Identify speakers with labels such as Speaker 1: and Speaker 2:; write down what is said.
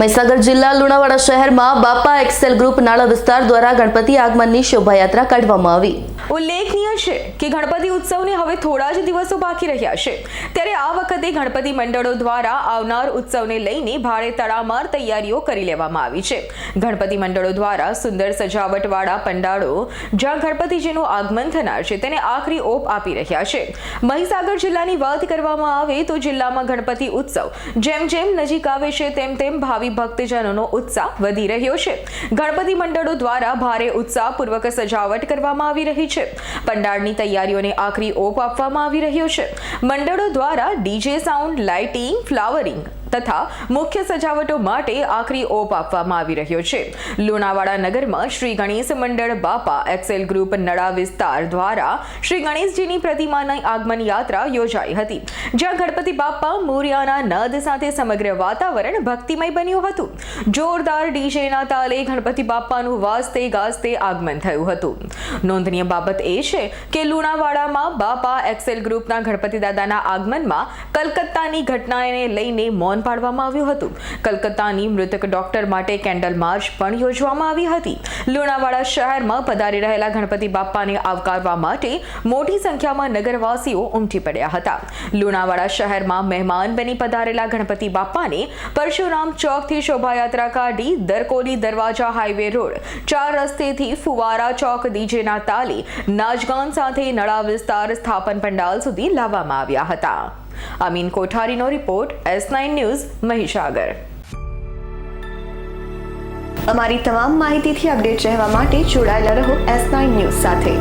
Speaker 1: મહીસાગર જિલ્લા લુણાવાડા શહેરમાં બાપા એક્સેલ ગ્રુપ નાળા વિસ્તાર દ્વારા ગણપતિ આગમનની શોભાયાત્રા કાઢવામાં આવી.
Speaker 2: ઉલ્લેખનીય છે કે ગણપતિ ઉત્સવને હવે થોડા જ દિવસો બાકી રહ્યા છે. ત્યારે આ વખતે ગણપતિ મંડળો દ્વારા આવનાર ઉત્સવને લઈને ભારે તડામાર તૈયારીઓ કરી લેવામાં આવી છે. ગણપતિ મંડળો દ્વારા સુંદર સજાવટવાળા પંડાળો, જ્યાં ગણપતિજીનું આગમન થનાર છે, તેને આખરી ઓપ આપી રહ્યા છે. મહીસાગર જિલ્લાની વાત કરવામાં આવે તો જિલ્લામાં ગણપતિ ઉત્સવ જેમ જેમ નજીક આવે છે, તેમ તેમ ભાવિ ભક્તજનોનો ઉત્સાહ વધી રહ્યો છે. ગણપતિ મંડળો દ્વારા ભારે ઉત્સાહપૂર્વક સજાવટ કરવામાં આવી રહી છે. પંડાળની તૈયારીઓને આખરી ઓપ આપવામાં આવી રહ્યો છે. મંડળો દ્વારા ડીજે સાઉન્ડ લાઇટિંગ ફ્લાવરિંગ તથા મુખ્ય સજાવટો માટે આખરી ઓપ આપવામાં આવી રહ્યો છે. લુણાવાડા નગરમાં શ્રી ગણેશ મંડળ બાપા એક્સેલ ગ્રુપ નડા વિસ્તાર દ્વારા શ્રી ગણેશજીની પ્રતિમાની આગમન યાત્રા યોજાઈ હતી. જ્યાં ગણપતિ બાપા મોરિયાના નદ સાથે સમગ્ર વાતાવરણ ભક્તિમય બન્યું હતું. જોરદાર ડીજેના તાલે ગણપતિ બાપાનું વાસ્તે ગાજતે આગમન થયું હતું. નોંધનીય બાબત એ છે કે લુણાવાડામાં બાપા એક્સેલ ગ્રુપના ગણપતિ દાદાના આગમનમાં કલકત્તાની ઘટનાને લઈને મૌન પાડવામાં આવ્યું હતું. કલકત્તાની મૃતક ડોક્ટર માટે કેન્ડલ માર્ચ પણ યોજવામાં આવી હતી. લુણાવાડા શહેરમાં પધારી રહેલા ગણપતિ બાપ્પાને આવકારવા માટે મોટી સંખ્યામાં નગરવાસીઓ ઉમટી પડ્યા હતા. લુણાવાડા શહેરમાં મહેમાન બની પધારેલા ગણપતિ બાપ્પાને પરશુરામ ચોકથી શોભાયાત્રા કાઢી દરકોલી દરવાજા હાઈવે રોડ, ચાર રસ્તેથી ફુવારા ચોક, ડીજેના તાલે, નાચગાન સાથે નળા વિસ્તાર, સ્થાપન પંડાલ સુધી લાવવામાં આવ્યા હતા. Amin કોઠારીનો report S nine news Mahisagar.
Speaker 3: અમારી તમામ માહિતીથી અપડેટ રહેવા માટે જોડાયેલા રહો એસ નાઇન ન્યૂઝ સાથે.